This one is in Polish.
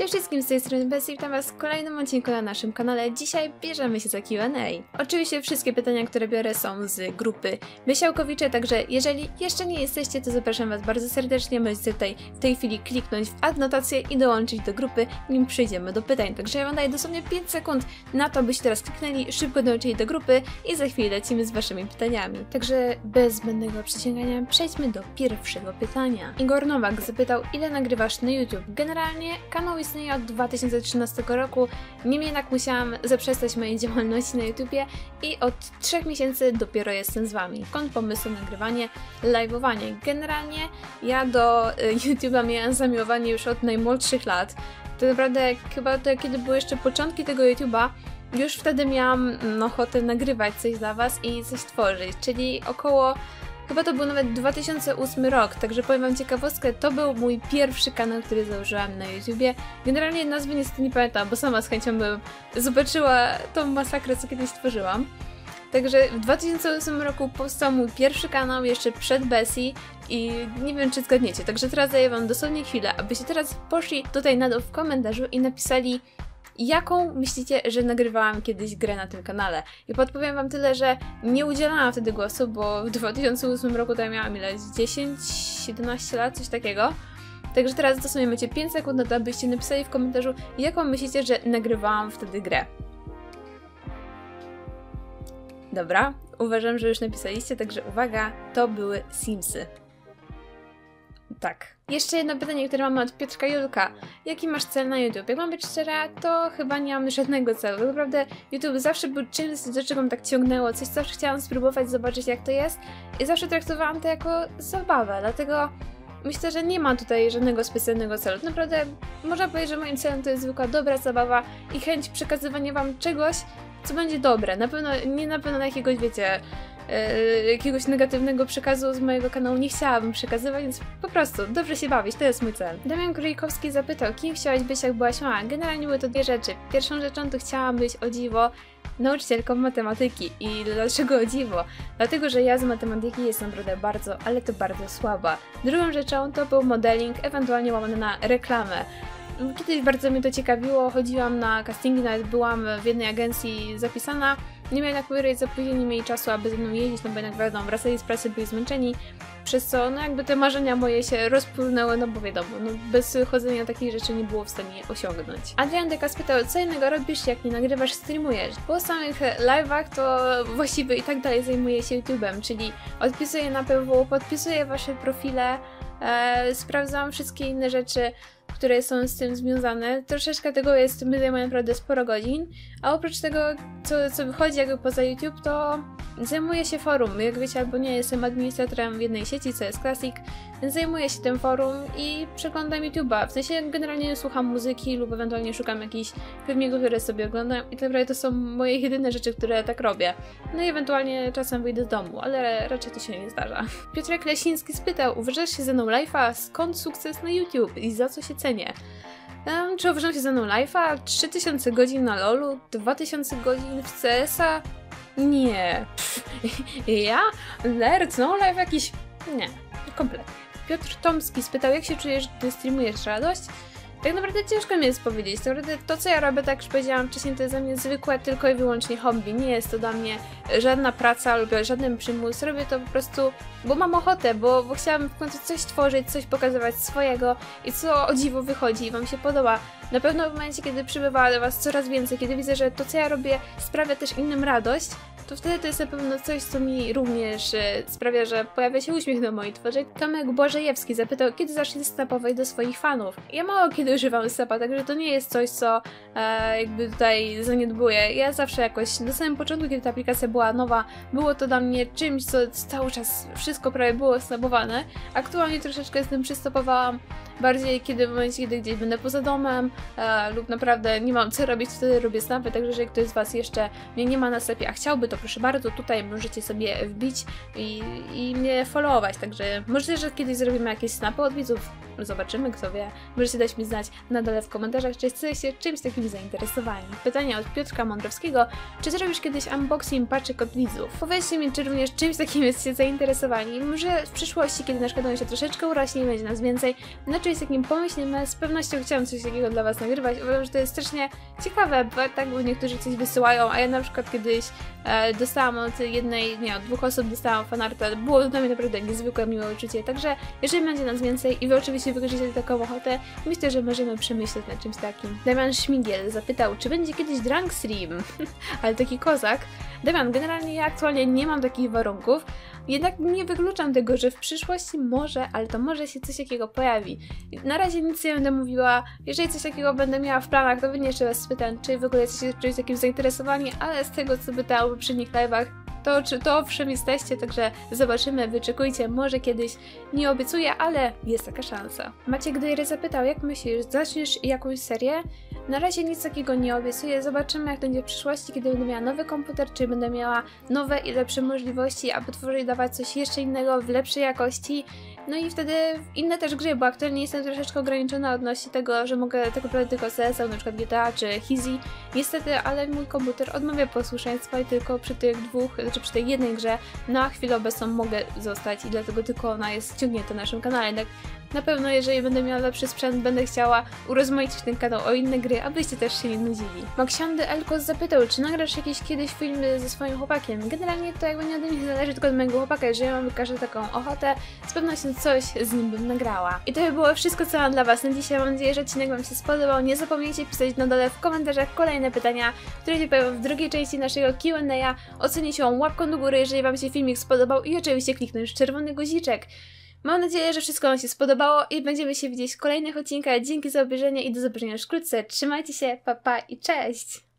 Cześć wszystkim, z tej strony Bessie, witam was w kolejnym odcinku na naszym kanale. Dzisiaj bierzemy się za Q&A. Oczywiście wszystkie pytania, które biorę są z grupy Wysiałkowicze, także jeżeli jeszcze nie jesteście, to zapraszam was bardzo serdecznie. Możecie tutaj w tej chwili kliknąć w adnotację i dołączyć do grupy, nim przejdziemy do pytań. Także ja wam daję dosłownie 5 sekund na to, byście teraz kliknęli, szybko dołączyli do grupy i za chwilę lecimy z waszymi pytaniami. Także bez zbędnego przeciągania przejdźmy do pierwszego pytania. Igor Nowak zapytał, ile nagrywasz na YouTube? Generalnie kanał istnieje od 2013 roku, niemniej jednak musiałam zaprzestać mojej działalności na YouTubie i od 3 miesięcy dopiero jestem z Wami. Skąd pomysł na nagrywanie, live'owanie? Generalnie ja do y, YouTube'a miałam zamiłowanie już od najmłodszych lat. To naprawdę chyba to kiedy były jeszcze początki tego YouTube'a, już wtedy miałam no, ochotę nagrywać coś dla Was i coś tworzyć, czyli około Chyba to był nawet 2008 rok, także powiem wam ciekawostkę, to był mój pierwszy kanał, który założyłam na YouTubie. Generalnie nazwy niestety nie pamiętam, bo sama z chęcią bym zobaczyła tą masakrę, co kiedyś tworzyłam. Także w 2008 roku powstał mój pierwszy kanał, jeszcze przed Bessie i nie wiem czy zgadniecie, także teraz daję wam dosłownie chwilę, abyście teraz poszli tutaj na dół w komentarzu i napisali jaką myślicie, że nagrywałam kiedyś grę na tym kanale. I podpowiem wam tyle, że nie udzielałam wtedy głosu, bo w 2008 roku to ja miałam ile? 10-17 lat, coś takiego. Także teraz dosłownie macie 5 sekund na to, abyście napisali w komentarzu, jaką myślicie, że nagrywałam wtedy grę. Dobra, uważam, że już napisaliście, także uwaga, to były Simsy. Tak. Jeszcze jedno pytanie, które mamy od Piotrka Julka. Jaki masz cel na YouTube? Jak mam być szczera, to chyba nie mam żadnego celu. Tak naprawdę YouTube zawsze był czymś, do czego mnie tak ciągnęło, coś zawsze chciałam spróbować, zobaczyć jak to jest i zawsze traktowałam to jako zabawę, dlatego myślę, że nie ma tutaj żadnego specjalnego celu. Naprawdę można powiedzieć, że moim celem to jest zwykła dobra zabawa i chęć przekazywania wam czegoś, co będzie dobre. Na pewno, nie na pewno na jakiegoś, wiecie, jakiegoś negatywnego przekazu z mojego kanału nie chciałabym przekazywać, więc po prostu dobrze się bawić, to jest mój cel. Damian Królikowski zapytał, kim chciałaś być jak byłaś mała? Generalnie były to dwie rzeczy. Pierwszą rzeczą to chciałam być o dziwo nauczycielką matematyki. I dlaczego o dziwo? Dlatego, że ja z matematyki jestem naprawdę bardzo, ale to bardzo słaba. Drugą rzeczą to był modeling, ewentualnie łamany na reklamę. Kiedyś bardzo mnie to ciekawiło, chodziłam na castingi, nawet byłam w jednej agencji zapisana, nie mieli jak wyryć zapóźnienie, nie mieli czasu, aby ze mną jeździć, no bo jednak wiadomo, wracali z pracy, byli zmęczeni, przez co no jakby te marzenia moje się rozpłynęły, no bo wiadomo, no bez chodzenia takich rzeczy nie było w stanie osiągnąć. Adrian Deka spytał, co innego robisz, jak nie nagrywasz, streamujesz? Po samych live'ach to właściwie i tak dalej zajmuję się YouTube'em, czyli odpisuję na PW, podpisuję wasze profile, e, sprawdzam wszystkie inne rzeczy, które są z tym związane. Troszeczkę tego jest, my zajmujemy naprawdę sporo godzin, a oprócz tego, co, co wychodzi jakby poza YouTube, to zajmuję się forum. Jak wiecie albo nie, jestem administratorem w jednej sieci, co jest Classic, zajmuję się tym forum i przeglądam YouTube'a. W sensie generalnie słucham muzyki lub ewentualnie szukam jakichś filmików, które sobie oglądam i tak naprawdę to są moje jedyne rzeczy, które tak robię. No i ewentualnie czasem wyjdę z domu, ale raczej to się nie zdarza. Piotrek Lesiński spytał, uważasz się ze mną live'a? Skąd sukces na YouTube i za co się cenie? Um, czy uważam się ze mną live'a? 3000 godzin na LoLu? 2000 godzin w CS-a? Nie. Pff, ja? Nerd? No live jakiś... Nie. Kompletnie. Piotr Tomski spytał, jak się czujesz, gdy streamujesz radość? Tak naprawdę ciężko mi jest powiedzieć. Tak naprawdę to, co ja robię, tak jak już powiedziałam wcześniej, to jest dla mnie zwykłe tylko i wyłącznie hobby. Nie jest to dla mnie żadna praca lub żaden przymus. Robię to po prostu, bo mam ochotę, bo, bo chciałam w końcu coś tworzyć, coś pokazywać swojego i co o dziwo wychodzi i Wam się podoba. Na pewno w momencie, kiedy przybywa do Was coraz więcej, kiedy widzę, że to, co ja robię, sprawia też innym radość, to wtedy to jest na pewno coś, co mi również e, sprawia, że pojawia się uśmiech na mojej twarzy. Tomek Błażejewski zapytał, kiedy zacznie snapować do swoich fanów. Ja mało kiedy używam snapa, także to nie jest coś, co e, jakby tutaj zaniedbuję. Ja zawsze jakoś na samym początku, kiedy ta aplikacja była nowa, było to dla mnie czymś, co cały czas wszystko prawie było snapowane. Aktualnie troszeczkę z tym przystopowałam bardziej kiedy w momencie, kiedy gdzieś będę poza domem e, lub naprawdę nie mam co robić, wtedy robię snapy, także jeżeli ktoś z Was jeszcze mnie nie ma na snapie, a chciałby, to proszę bardzo, tutaj możecie sobie wbić i, i mnie followować, także możliwe, że kiedyś zrobimy jakieś snapy od widzów, zobaczymy, kto wie. Możecie dać mi znać na dole w komentarzach, czy jesteście czymś takim zainteresowani. Pytanie od Piotrka Mądrowskiego, czy zrobisz kiedyś unboxing paczek od widzów? Powiedzcie mi, czy również czymś takim jesteście zainteresowani. Może w przyszłości, kiedy nasz kanał się troszeczkę urośnie i będzie nas więcej, czymś takim pomyślimy. Z pewnością chciałam coś takiego dla Was nagrywać. Uważam, że to jest strasznie ciekawe, bo tak, bo niektórzy coś wysyłają, a ja na przykład kiedyś e, dostałam od jednej, nie, od dwóch osób dostałam fanarta. Było dla mnie naprawdę niezwykłe, miłe uczucie. Także jeżeli będzie nas więcej i Wy oczywiście wykorzystacie taką ochotę, myślę, że możemy przemyśleć nad czymś takim. Damian Szmigiel zapytał, czy będzie kiedyś drunk stream? Ale taki kozak. Damian, generalnie ja aktualnie nie mam takich warunków, jednak nie wykluczam tego, że w przyszłości może, ale to może się coś takiego pojawi. Na razie nic nie będę mówiła, jeżeli coś takiego będę miała w planach, to będzie jeszcze Was spytam, czy w ogóle jesteście czymś takim zainteresowani, ale z tego co pytałam w poprzednich live'ach, to czy to owszem jesteście, także zobaczymy, wyczekujcie, może kiedyś, nie obiecuję, ale jest taka szansa. Maciek Dejry zapytał, jak myślisz, zaczniesz jakąś serię? Na razie nic takiego nie obiecuję, zobaczymy jak będzie w przyszłości, kiedy będę miała nowy komputer, czy będę miała nowe i lepsze możliwości, aby tworzyć, dawać coś jeszcze innego w lepszej jakości, no i wtedy inne też gry, bo aktualnie jestem troszeczkę ograniczona odnośnie tego, że mogę tak naprawdę tylko CSL, na przykład GTA czy Hizi. Niestety, ale mój komputer odmawia posłuszeństwa i tylko przy tych dwóch, znaczy przy tej jednej grze na chwilę obecną mogę zostać i dlatego tylko ona jest ściągnięta na naszym kanale. Na pewno, jeżeli będę miała lepszy sprzęt, będę chciała urozmaicić ten kanał o inne gry, abyście też się nie nudzili. Maksiandy Elkos zapytał, czy nagrasz jakieś kiedyś filmy ze swoim chłopakiem? Generalnie to jakby nie ode mnie zależy, tylko od mojego chłopaka. Jeżeli mam każdą taką ochotę, z pewnością coś z nim bym nagrała. I to by było wszystko, co mam dla Was na dzisiaj. Mam nadzieję, że odcinek Wam się spodobał. Nie zapomnijcie pisać na dole w komentarzach kolejne pytania, które się pojawią w drugiej części naszego Q&A. Ocenić ją łapką do góry, jeżeli Wam się filmik spodobał i oczywiście kliknąć czerwony guziczek. Mam nadzieję, że wszystko Wam się spodobało i będziemy się widzieć w kolejnych odcinkach. Dzięki za obejrzenie i do zobaczenia już wkrótce. Trzymajcie się, pa pa i cześć!